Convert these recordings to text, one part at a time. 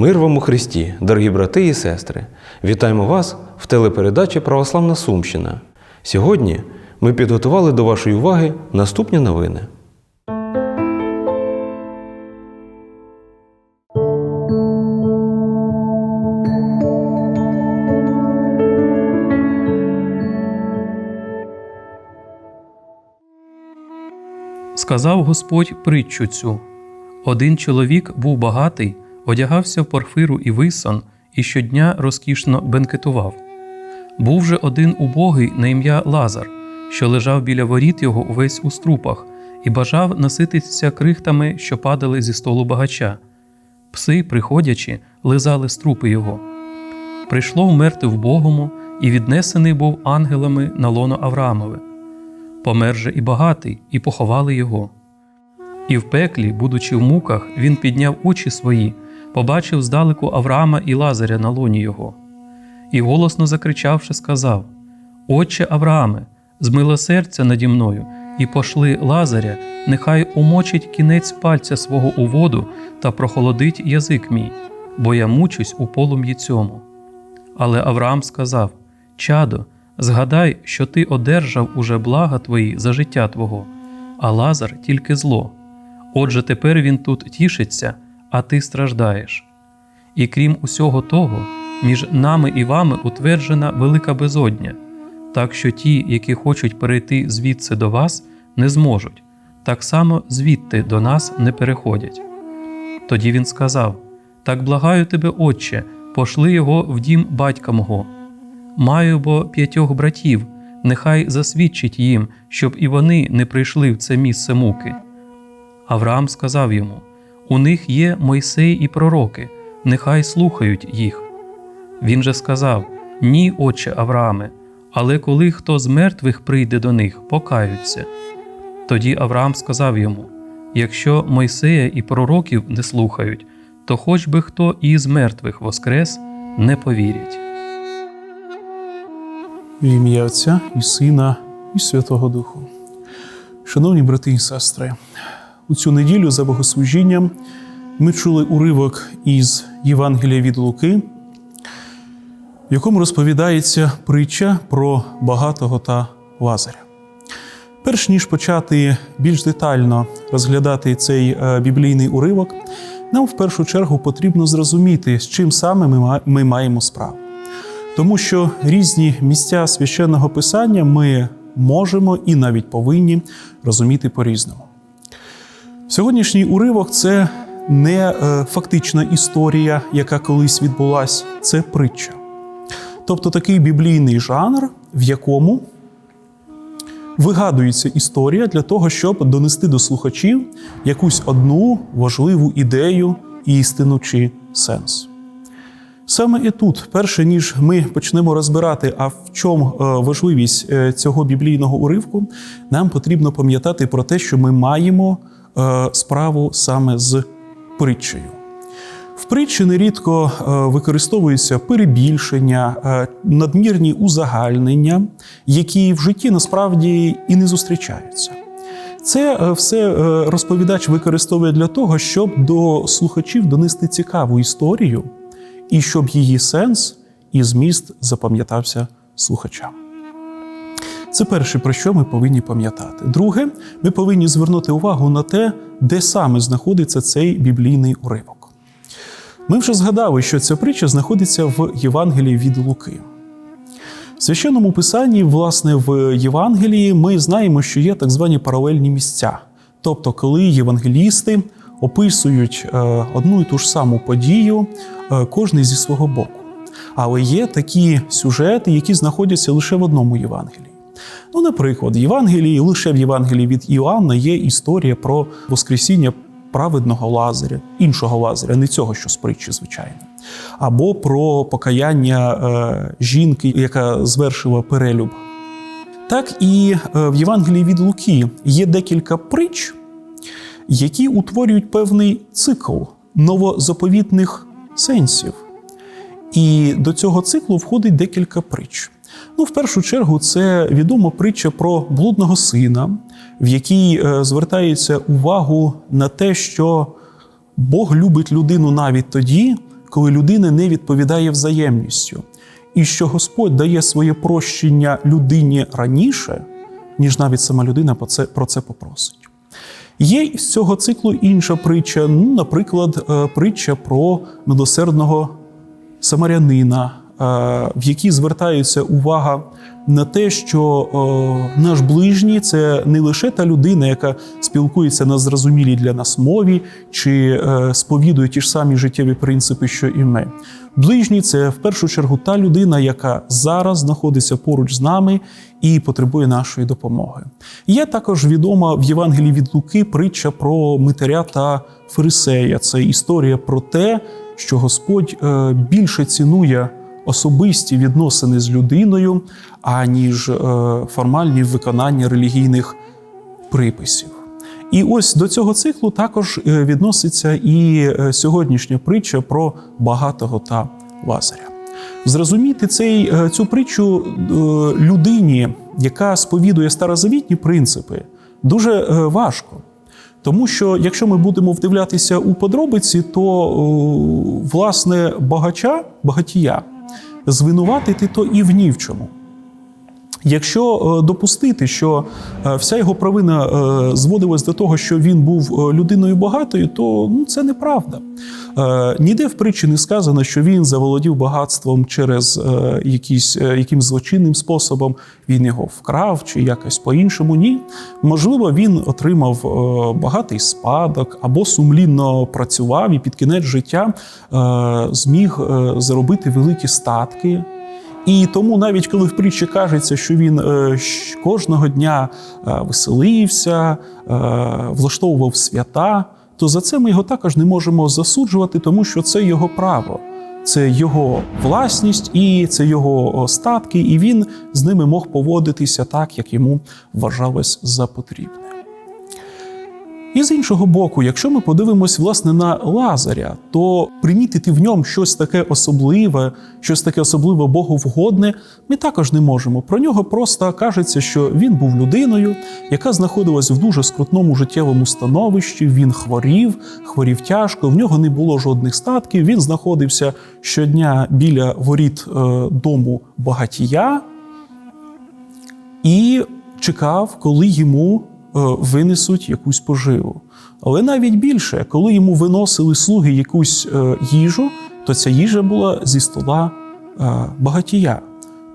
Мир вам у Христі, дорогі брати і сестри! Вітаємо вас в телепередачі Православна Сумщина. Сьогодні ми підготували до вашої уваги наступні новини. Сказав Господь притчу цю: Один чоловік був багатий, одягався в порфиру і висон, і щодня розкішно бенкетував. Був же один убогий на ім'я Лазар, що лежав біля воріт його увесь у струпах, і бажав насититися крихтами, що падали зі столу багача. Пси, приходячи, лизали струпи його. Прийшло вмерти вбогому, і віднесений був ангелами на лоно Авраамове. Помер же і багатий, і поховали його. І в пеклі, будучи в муках, він підняв очі свої, побачив здалеку Авраама і Лазаря на лоні його. І голосно закричавши, сказав: Отче Аврааме, змилосердя наді мною, і пошли Лазаря, нехай умочить кінець пальця свого у воду та прохолодить язик мій, бо я мучусь у полум'ї цьому. Але Авраам сказав: Чадо, згадай, що ти одержав уже блага твої за життя твого, а Лазар тільки зло. Отже, тепер він тут тішиться, а ти страждаєш. І крім усього того, між нами і вами утверджена велика безодня, так що ті, які хочуть перейти звідси до вас, не зможуть, так само звідти до нас не переходять. Тоді він сказав: Так благаю тебе, Отче, пошли його в дім батька мого. Маю бо п'ятьох братів, нехай засвідчить їм, щоб і вони не прийшли в це місце муки. Авраам сказав йому: У них є Мойсей і пророки, нехай слухають їх. Він же сказав: Ні, отче Аврааме, але коли хто з мертвих прийде до них, покаються. Тоді Авраам сказав йому: Якщо Мойсея і пророків не слухають, то хоч би хто із мертвих воскрес, не повірять. В ім'я Отця і Сина, і Святого Духу. Шановні брати і сестри, у цю неділю за богослужінням ми чули уривок із Євангелія від Луки, в якому розповідається притча про багатого та Лазаря. Перш ніж почати більш детально розглядати цей е, біблійний уривок, нам в першу чергу потрібно зрозуміти, з чим саме ми маємо справу. Тому що різні місця священного писання ми можемо і навіть повинні розуміти по-різному. Сьогоднішній уривок це не е, фактична історія, яка колись відбулась, це притча. Тобто такий біблійний жанр, в якому вигадується історія для того, щоб донести до слухачів якусь одну важливу ідею, істину чи сенс. Саме і тут, перше ніж ми почнемо розбирати, а в чому е, важливість е, цього біблійного уривку, нам потрібно пам'ятати про те, що ми маємо справу саме з притчею. В притчі нерідко е, використовуються перебільшення, е, надмірні узагальнення, які в житті насправді і не зустрічаються. Це е, все е, розповідач використовує для того, щоб до слухачів донести цікаву історію і щоб її сенс і зміст запам'ятався слухачам. Це перше, про що ми повинні пам'ятати. Друге, ми повинні звернути увагу на те, де саме знаходиться цей біблійний уривок. Ми вже згадали, що ця притча знаходиться в Євангелії від Луки. В священному писанні, власне, в Євангелії ми знаємо, що є так звані паралельні місця. Тобто, коли євангелісти описують е, одну і ту ж саму подію, е, кожний зі свого боку. Але є такі сюжети, які знаходяться лише в одному Євангелії. Ну, наприклад, в Євангелії, лише в Євангелії від Іоанна є історія про Воскресіння праведного Лазаря, іншого Лазаря, не цього, що з притчі, звичайно. Або про покаяння е, жінки, яка звершила перелюб. Так і е, в Євангелії від Луки є декілька притч, які утворюють певний цикл новозаповітних сенсів. І до цього циклу входить декілька притч. Ну, в першу чергу, це відома притча про блудного сина, в якій е, звертається увагу на те, що Бог любить людину навіть тоді, коли людина не відповідає взаємністю, і що Господь дає своє прощення людині раніше, ніж навіть сама людина про це, про це попросить. Є з цього циклу інша притча, ну, наприклад, е, притча про милосердного самарянина, в якій звертається увага на те, що е, наш ближній це не лише та людина, яка спілкується на зрозумілій для нас мові, чи е, сповідує ті ж самі життєві принципи, що і ми. Ближній це в першу чергу та людина, яка зараз знаходиться поруч з нами і потребує нашої допомоги. Є також відома в Євангелії від Луки притча про митаря та фарисея. Це історія про те, що Господь е, більше цінує особисті відносини з людиною, аніж е, формальні виконання релігійних приписів. І ось до цього циклу також е, відноситься і е, сьогоднішня притча про багатого та Лазаря. Зрозуміти цей, цю притчу людині, яка сповідує старозавітні принципи, дуже важко. Тому що якщо ми будемо вдивлятися у подробиці, то власне багача, багатія звинуватити то і в ні в чому. Якщо е, допустити, що е, вся його провина е, зводилась до того, що він був людиною багатою, то ну, це неправда. Ніде в притчі не сказано, що він заволодів багатством через якийсь, якимсь злочинним способом, він його вкрав чи якось по-іншому. Ні. Можливо, він отримав багатий спадок або сумлінно працював і під кінець життя зміг заробити великі статки. І тому, навіть коли в притчі кажеться, що він е, кожного дня е, веселився, е, влаштовував свята, то за це ми його також не можемо засуджувати, тому що це його право, це його власність і це його статки, і він з ними мог поводитися так, як йому вважалось за потрібне. І з іншого боку, якщо ми подивимось власне на Лазаря, то примітити в ньому щось таке особливе, щось таке особливо боговгодне, ми також не можемо. Про нього просто кажеться, що він був людиною, яка знаходилась в дуже скрутному життєвому становищі. Він хворів, хворів тяжко, в нього не було жодних статків. Він знаходився щодня біля воріт е, дому багатія і чекав, коли йому винесуть якусь поживу. Але навіть більше, коли йому виносили слуги якусь е, їжу, то ця їжа була зі стола е, багатія.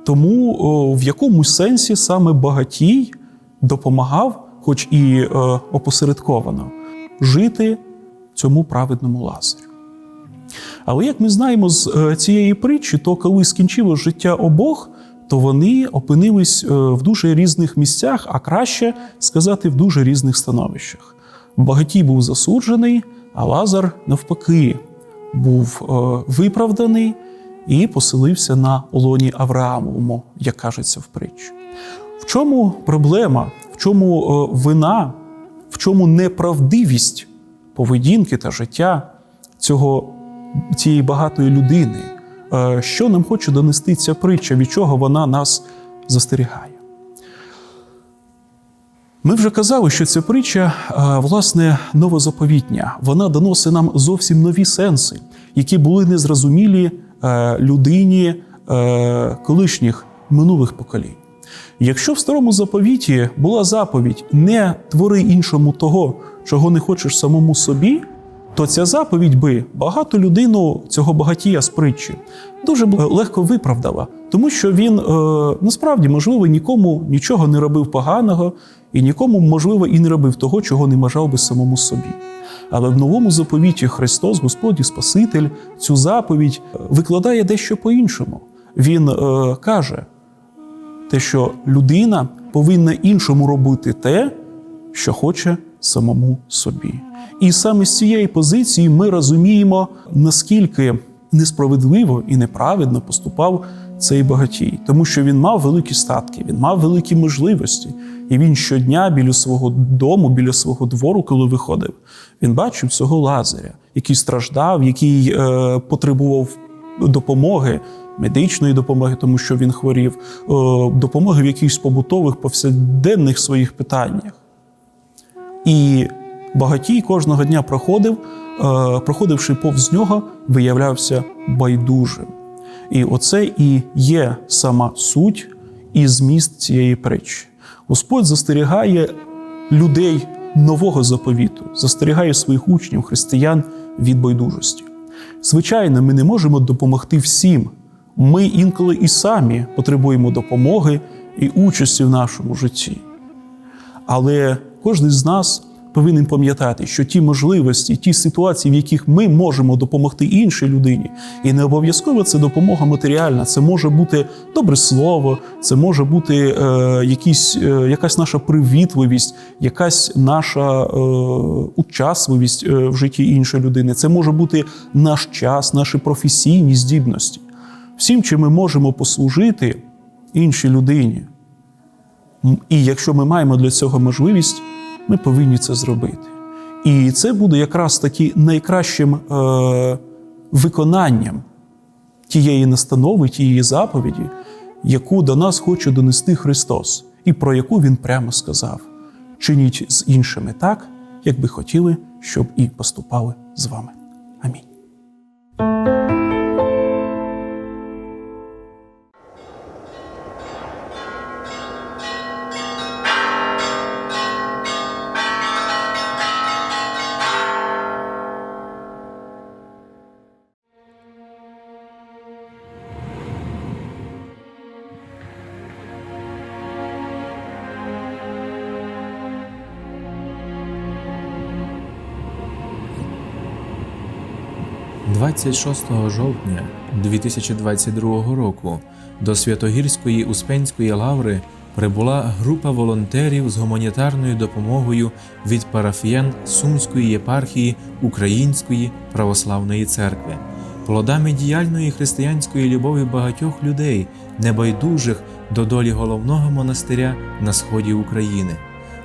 Тому в якомусь сенсі саме багатій допомагав, хоч і е, опосередковано, жити цьому праведному лазарю. Але як ми знаємо з е, цієї притчі, то коли скінчилось життя обох, то вони опинились е, в дуже різних місцях, а краще сказати, в дуже різних становищах. Багатій був засуджений, а Лазар, навпаки, був е, виправданий і поселився на лоні Авраамовому, як кажеться в притчі. В чому проблема, в чому е, вина, в чому неправдивість поведінки та життя цього, цієї багатої людини? Е, Що нам хоче донести ця притча, від чого вона нас застерігає? Ми вже казали, що ця притча, е, власне, новозаповітня. Вона доносить нам зовсім нові сенси, які були незрозумілі е, людині колишніх минулих поколінь. Якщо в старому заповіті була заповідь не твори іншому того, чого не хочеш самому собі, то ця заповідь би багату людину цього багатія з притчі дуже легко виправдала, тому що він е, насправді, можливо, нікому нічого не робив поганого, і нікому, можливо, і не робив того, чого не бажав би самому собі. Але в новому заповіті Христос, Господь і Спаситель, цю заповідь е, викладає дещо по-іншому. Він е, каже, те, що людина повинна іншому робити те, що хоче самому собі. І саме з цієї позиції ми розуміємо, наскільки несправедливо і неправедно поступав цей багатій, тому що він мав великі статки, він мав великі можливості, і він щодня біля свого дому, біля свого двору, коли виходив, він бачив цього лазаря, який страждав, який е, потребував допомоги. Медичної допомоги, тому що він хворів, е, допомоги в якихось побутових повсякденних своїх питаннях. І багатій кожного дня проходив, проходивши повз нього, виявлявся байдужим. І оце і є сама суть і зміст цієї притчі. Господь застерігає людей нового заповіту, застерігає своїх учнів, християн від байдужості. Звичайно, ми не можемо допомогти всім. Ми інколи і самі потребуємо допомоги і участі в нашому житті. Але кожен з нас повинен пам'ятати, що ті можливості, ті ситуації, в яких ми можемо допомогти іншій людині, і не обов'язково це допомога матеріальна, це може бути добре слово, це може бути е, якісь, е, якась наша привітливість, якась наша е, учасливість е, в житті іншої людини. Це може бути наш час, наші професійні здібності. Всім, чим ми можемо послужити іншій людині. І якщо ми маємо для цього можливість, ми повинні це зробити. І це буде якраз таки найкращим е, виконанням тієї настанови, тієї заповіді, яку до нас хоче донести Христос, і про яку Він прямо сказав: чиніть з іншими так, як би хотіли, щоб і поступали з вами. Амінь. – 26 жовтня 2022 року до Святогірської Успенської лаври прибула група волонтерів з гуманітарною допомогою від парафіян Сумської єпархії Української православної церкви, плодами діяльної християнської любові багатьох людей, небайдужих до долі головного монастиря на сході України.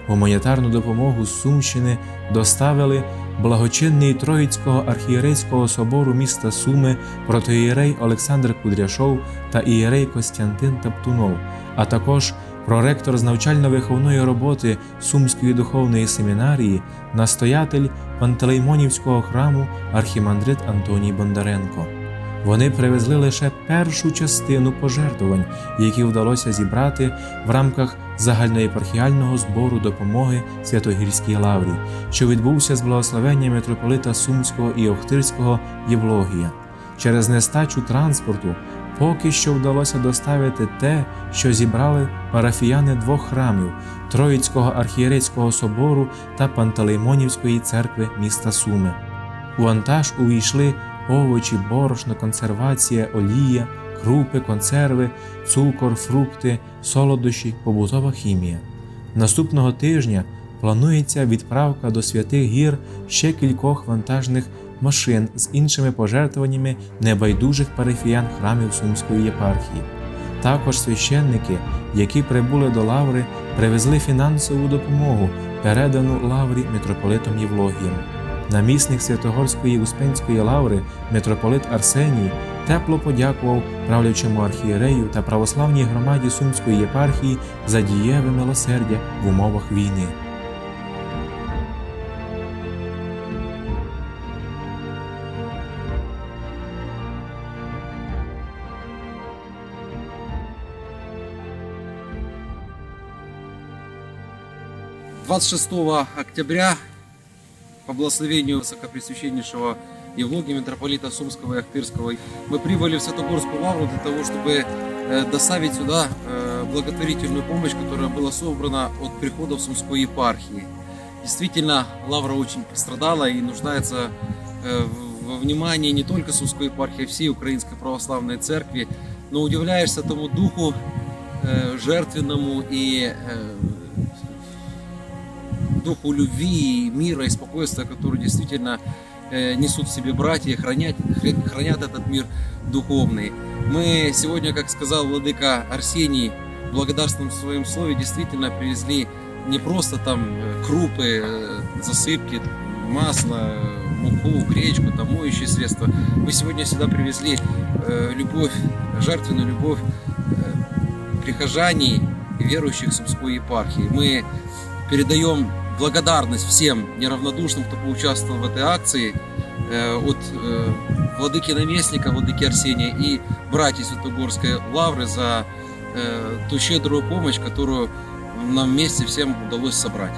Гуманітарну допомогу з Сумщини доставили благочинний Троїцького архієрейського собору міста Суми протоієрей Олександр Кудряшов та ієрей Костянтин Таптунов, а також проректор з навчально-виховної роботи Сумської духовної семінарії, настоятель Пантелеймонівського храму архімандрит Антоній Бондаренко. Вони привезли лише першу частину пожертвувань, які вдалося зібрати в рамках загальноєпархіального збору допомоги Святогірській лаврі, що відбувся з благословення митрополита Сумського і Охтирського Євлогія. Через нестачу транспорту поки що вдалося доставити те, що зібрали парафіяни двох храмів Троїцького архієрейського собору та Пантелеймонівської церкви міста Суми. У вантаж увійшли овочі, борошно, консервація, олія, крупи, консерви, цукор, фрукти, солодощі, побутова хімія. Наступного тижня планується відправка до святих гір ще кількох вантажних машин з іншими пожертвуваннями небайдужих парафіян храмів Сумської єпархії. Також священники, які прибули до лаври, привезли фінансову допомогу, передану лаврі митрополитом Євлогієм. Намісник Святогорської Успенської лаври митрополит Арсеній тепло подякував правлячому архієрею та православній громаді Сумської єпархії за дієве милосердя в умовах війни. – 26 октября по благословению Высокопресвященнейшего Евлогия, митрополита Сумского и Ахтырского, мы прибыли в Святогорскую лавру для того, чтобы э, доставить сюда э, благотворительную помощь, которая была собрана от приходов Сумской епархии. Действительно, лавра очень пострадала и нуждается э, во внимании не только Сумской епархии, а всей Украинской Православной Церкви. Но удивляешься тому духу жертвенному и духу любви, мира и спокойствия, который действительно э, несут в себе братья, хранят, хра- хранят этот мир духовный. Мы сегодня, как сказал владыка Арсений, в благодарственном своем слове действительно привезли не просто там э, крупы, э, засыпки, масло, муку, гречку, там моющие средства. Мы сегодня сюда привезли любовь, жертвенную любовь прихожаний и верующих Сумской епархии. Мы передаем благодарность всем неравнодушным, кто поучаствовал в этой акции. э, от э, владыки наместника, владыки Арсения и братьев Святогорской лавры за э, ту щедрую помощь, которую нам вместе всем удалось собрать.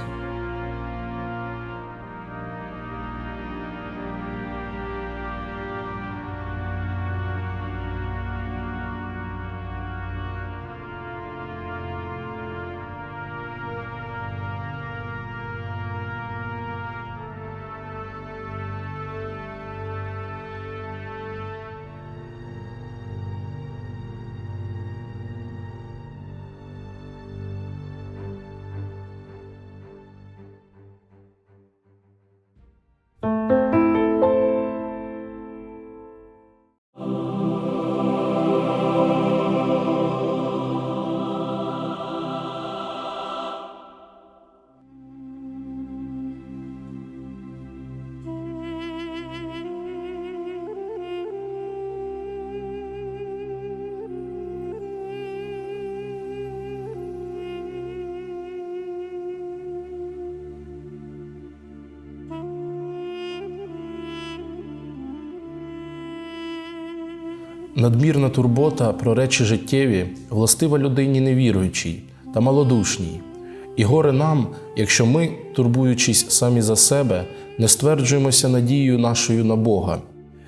Надмірна турбота про речі життєві властива людині невіруючій та малодушній. І горе нам, якщо ми, турбуючись самі за себе, не стверджуємося надією нашою на Бога,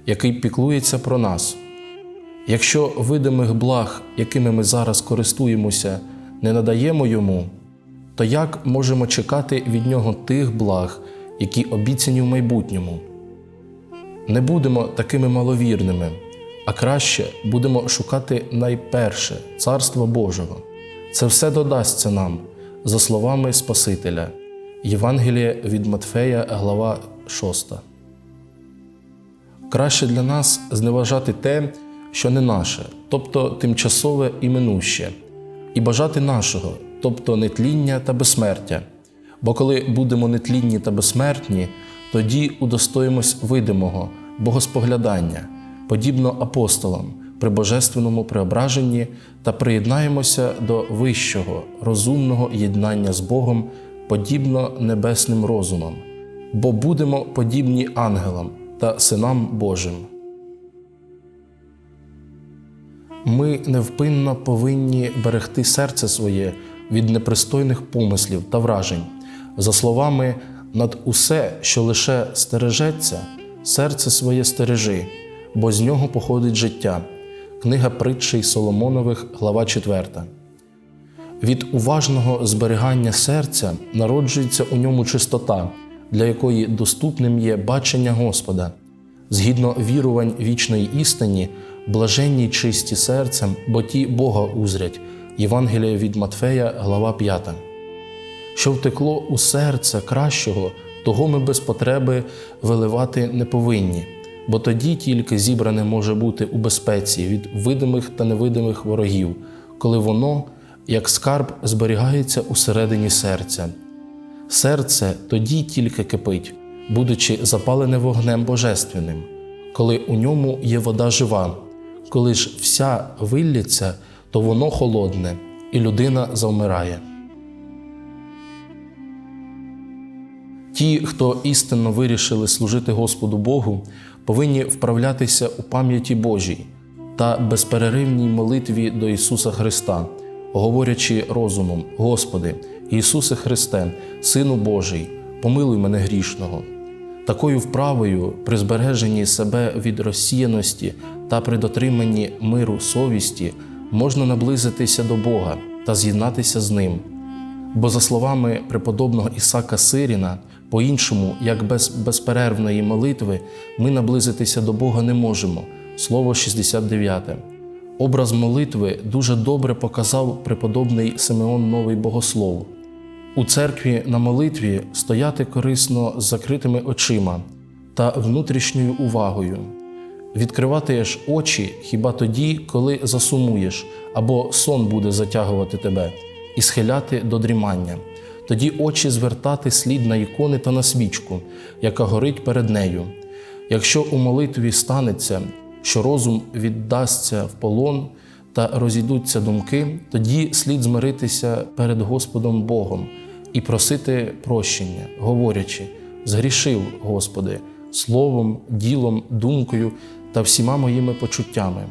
який піклується про нас. Якщо видимих благ, якими ми зараз користуємося, не надаємо йому, то як можемо чекати від нього тих благ, які обіцяні в майбутньому? Не будемо такими маловірними, а краще будемо шукати найперше Царство Божого. Це все додасться нам, за словами Спасителя. Євангеліє від Матфея, глава 6. Краще для нас зневажати те, що не наше, тобто тимчасове і минуще, і бажати нашого, тобто нетління та безсмертя. Бо коли будемо нетлінні та безсмертні, тоді удостоїмось видимого, богоспоглядання, подібно апостолам при божественному преображенні та приєднаємося до вищого, розумного єднання з Богом, подібно небесним розумам, бо будемо подібні ангелам та синам Божим. Ми невпинно повинні берегти серце своє від непристойних помислів та вражень. За словами, над усе, що лише стережеться, серце своє стережи, бо з нього походить життя. Книга притчей Соломонових, глава 4. Від уважного зберігання серця народжується у ньому чистота, для якої доступним є бачення Господа. Згідно вірувань вічної істині, блаженні чисті серцем, бо ті Бога узрять. Євангеліє від Матфея, глава 5. Що втекло у серце кращого, того ми без потреби виливати не повинні, бо тоді тільки зібране може бути у безпеці від видимих та невидимих ворогів, коли воно, як скарб, зберігається усередині серця. Серце тоді тільки кипить, будучи запалене вогнем божественним, коли у ньому є вода жива, коли ж вся виллється, то воно холодне, і людина завмирає. Ті, хто істинно вирішили служити Господу Богу, повинні вправлятися у пам'яті Божій та безперервній молитві до Ісуса Христа, говорячи розумом: Господи, Ісусе Христе, Сину Божий, помилуй мене грішного. Такою вправою, при збереженні себе від розсіяності та при дотриманні миру совісті, можна наблизитися до Бога та з'єднатися з Ним. Бо, за словами преподобного Ісака Сиріна, по-іншому, як без безперервної молитви, ми наблизитися до Бога не можемо. Слово 69. Образ молитви дуже добре показав преподобний Симеон Новий Богослов. У церкві на молитві стояти корисно з закритими очима та внутрішньою увагою. Відкривати ж очі хіба тоді, коли засумуєш, або сон буде затягувати тебе, і схиляти до дрімання. Тоді очі звертати слід на ікони та на свічку, яка горить перед нею. Якщо у молитві станеться, що розум віддасться в полон та розійдуться думки, тоді слід змиритися перед Господом Богом і просити прощення, говорячи: Згрішив, Господи, словом, ділом, думкою та всіма моїми почуттями.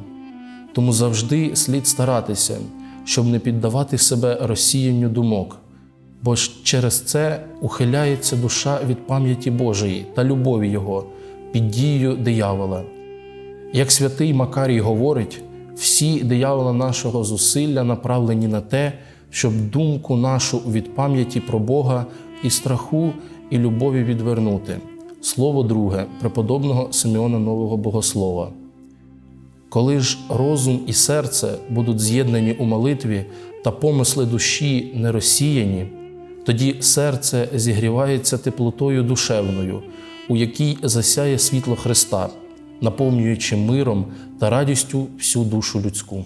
Тому завжди слід старатися, щоб не піддавати себе розсіянню думок, бо ж через це ухиляється душа від пам'яті Божої та любові Його під дією диявола. Як святий Макарій говорить, всі диявола нашого зусилля направлені на те, щоб думку нашу від пам'яті про Бога і страху і любові відвернути. Слово друге преподобного Симеона Нового Богослова. Коли ж розум і серце будуть з'єднані у молитві та помисли душі не розсіяні, тоді серце зігрівається теплотою душевною, у якій засяє світло Христа, наповнюючи миром та радістю всю душу людську.